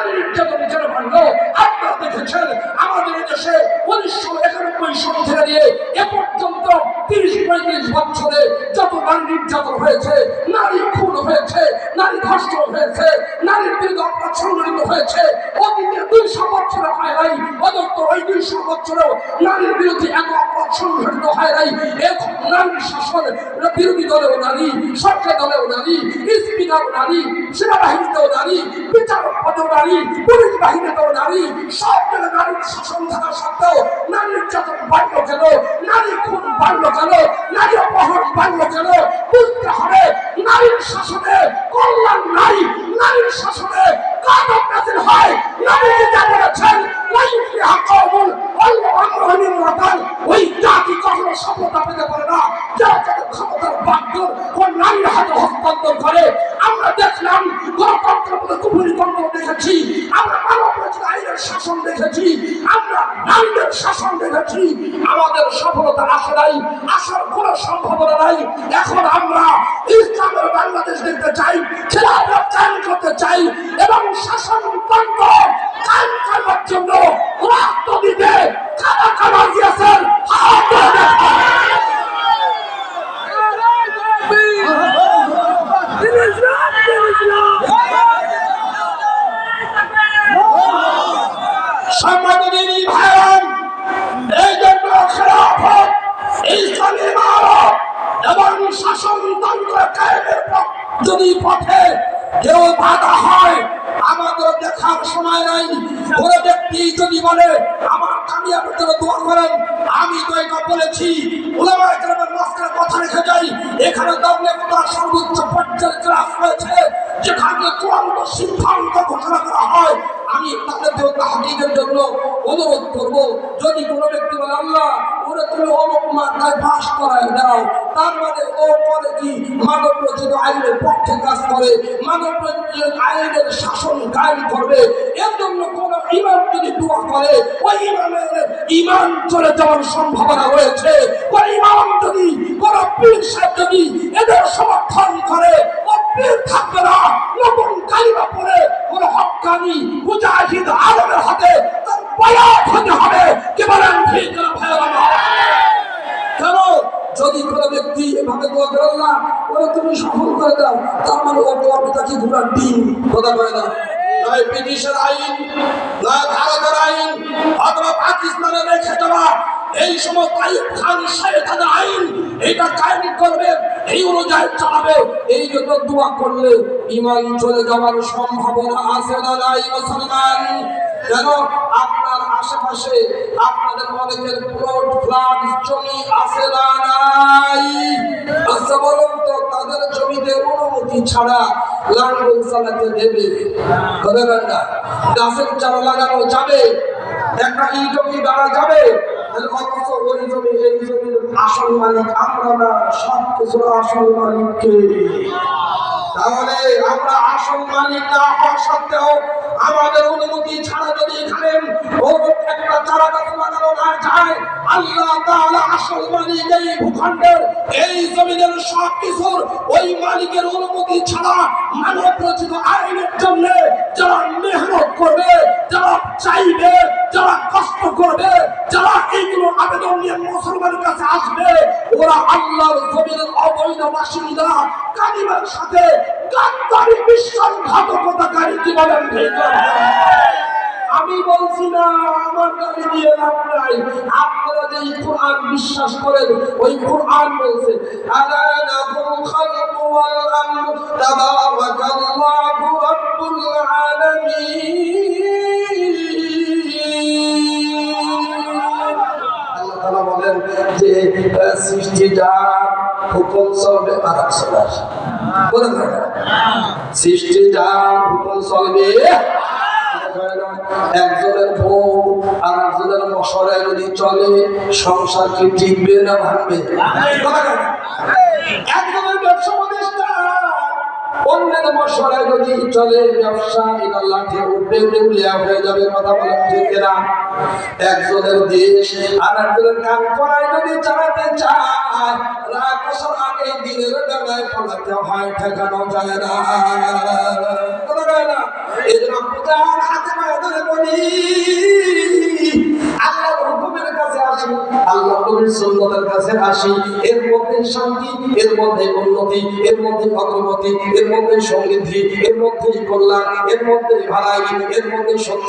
নারী নির্যাতন কেন বাড়লো আপনারা দেখেছেন, আমাদের দেশে উনিশশো একানব্বই সাল থেকে নিয়ে এ পর্যন্ত তিরিশ পঁয়ত্রিশ বছরে যত নারী নির্যাতন হয়েছে, নারী খুন হয়েছে, নারী ধর্ষণ হয়েছে, নারীর বিরুদ্ধে অপরাধ সংঘটিত হয়েছে, অতীতে দুইশো বছরে হয় নাই অদত্ত ওই দুইশো বছরেও নারীর বিরুদ্ধে এত অপরাধ সংঘটিত হয় নাই। এখন নারীর শাসন, বিরোধী দলেও নারী, সরকার দলেও নারী স্পিকার নারী, সেনাবাহিনীতেও নারী, বিচারক নারী পুলিশ বাহিনীতেও নারী। সব নারীর শাসন থাকা সত্ত্বেও নারী নির্যাতন বাড়ল কেন? নারী খুন বাড়ল কেন? নারী অপহরণ বাড়ল কেন? বুঝতে হবে, নারীর শাসনে কল্যাণ নাই। নারীর শাসনে নাজিল হয়। নারী যা বলেছেন ওই হাকামুল ওই আমরহিম রাতাল ওই কখনো সফলতা পেতে পারে না, যারা তাদের ক্ষমতার বাগদর ও নারীর হাতে হস্তান্তর করে, আমরা দেখলাম গণতন্ত্র মধ্যে কুপুরিতন্ত্র দেখেছি, আমরা মানব রচিত আইনের শাসন দেখেছি, আমরা নারীদের শাসন দেখেছি, আমাদের সফলতা আসে নাই, আসার কোনো সম্ভাবনা নাই। এখন আমরা ইসলামের বাংলাদেশ দেখতে চাই, খেলাফত কায়েম করতে চাই শাসনতন্ত্র যদি পথে কেউ বাধা হয়, আমাদের দেখার সময় নাই। কোনো ব্যক্তি যদি বলে, আমার কামিয়াবের জন্য দোয়া করেন, আমি তো এটা বলেছি। কেরামের মাঝখানে কথা রেখে যাই। এখানে দমলে সর্বোচ্চ পর্যায়ের রয়েছে, যেখানে চূড়ান্ত হয় আমি তাদের তাহাকিদের জন্য অনুরোধ করব। যদি কোনো ব্যক্তি বলে, আল্লাহ, ওরা তুমি অমুক মাত্রায় পাশ করায় দাও। তার মানে ও করে কি? মানব রচিত আইনের পক্ষে কাজ করে। মানব রচিত আইনের শাসন কায়েম করবে। এর জন্য কোন ইমাম যদি দোয়া করে, ওই ইমামের ইমান চলে যাওয়ার সম্ভাবনা রয়েছে। ওই ইমাম যদি, কোন পীর সাহেব যদি এদের সমর্থন করে, ও পীর থাকবে না। নতুন কোন হকানি মুজাহিদ আলমের হাতে তার বয়াত হতে হবে। কি বলেন ঠিক না? কেন? যদি কোনো ব্যক্তি এভাবে দোয়া করে আল্লাহ, ওরা তুমি সফল করে দাও, তার মানে ও দোয়া পিতাকে ঘুরার দিন? কথা করে দাও নয় ব্রিটিশের আইন, নয় ভারতের আইন, অথবা পাকিস্তানের এই সমস্ত আইন, খান সাহেবের আইন, এটা কায়েম করবে। এই অনুযায়ী চালাবে। এই জন্য দোয়া করলে ইমান চলে যাওয়ার সম্ভাবনা আছে না নাই, মুসলমান? কেন? আপনার আশেপাশে আপনাদের অনেকের প্লট ফ্ল্যাট জমি আছে না নাই? আচ্ছা বলুন তো, তাদের জমিতে অনুমতি ছাড়া লাঙ্গল চালাতে দেবে? কথা না। গাছের চারা লাগানো যাবে, একটা ইটও কি দাঁড়া যাবে তাহলে ওই তাহলে আমাদের অনুমতি ছাড়া যদি এখানে একটা চারা গাছ লাগানো না যায়, আল্লাহ তাআলা আসল মালিক এই ভূখণ্ডের, এই জমিনের সব ওই মালিকের অনুমতি ছাড়া মানব রচিত আইনের জন্য যারা মেহনত করবে, যারা চাইবে, যারা আবেদন নিয়ে মুসলমানের কাছে আসবে, ওরা আল্লাহর জমিনের অবৈধ বাসিন্দা, কালিমার সাথে গাদ্দারি বিশ্বাসঘাতকতাকারী বলেন আমি বলছি না, আমার গালি দিয়ে লাভ নাই। আপনারা যে কোরআন বিশ্বাস করেন, ওই কোরআন বলছে, আলা লাহুল খালকু ওয়াল আমর তাবারাকাল্লাহু যে সৃষ্টি যার হুকুম চলবে আর আসলাস বলেন সৃষ্টি যার হুকুম চলবে একজনের বউ আর একজনের মশলায় যদি চলে সংসার কি টিকবে না ভাঙবে? একজনের ব্যবসা অন্যের মশলায় যদি চলে, ব্যবসা এটা লাঠে উঠবে দেউলিয়া হয়ে যাবে, কথা বলে ঠিক না একজনের দেশ আর একজনের কান করায় যদি চালাতে চায়, রাত বছর আগে দিনের বেলায় পড়াতে হয়, ঠেকানো যায় না। এই জন্য পূজার হুকুমের কাছে আসি আল্লাহ নবীর সুন্নতের কাছে আসি, এর মধ্যে শান্তি, এর মধ্যে উন্নতি, এর মধ্যে অগ্রগতি, এর মধ্যে সমৃদ্ধি, এর মধ্যে কল্যাণ, এর মধ্যে ভালাই এর মধ্যে সত্য।